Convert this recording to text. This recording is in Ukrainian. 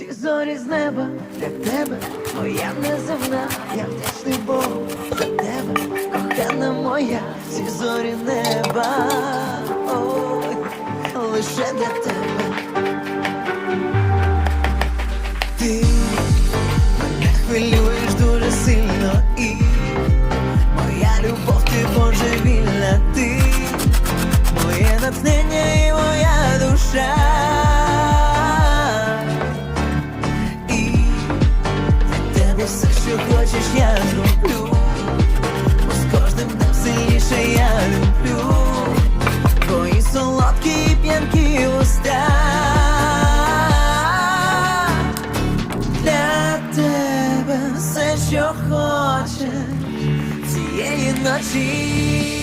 всі зорі з неба для тебе, моя неземна, я вдячний Богу за тебе, кохана моя, всі зорі неба, ой, лише для тебе. Що хочеш, я зроблю. Бо з кожним днем сильніше я люблю. Твої солодкі і п'янкі уста. Для тебе все, що хочеш цієї ночі.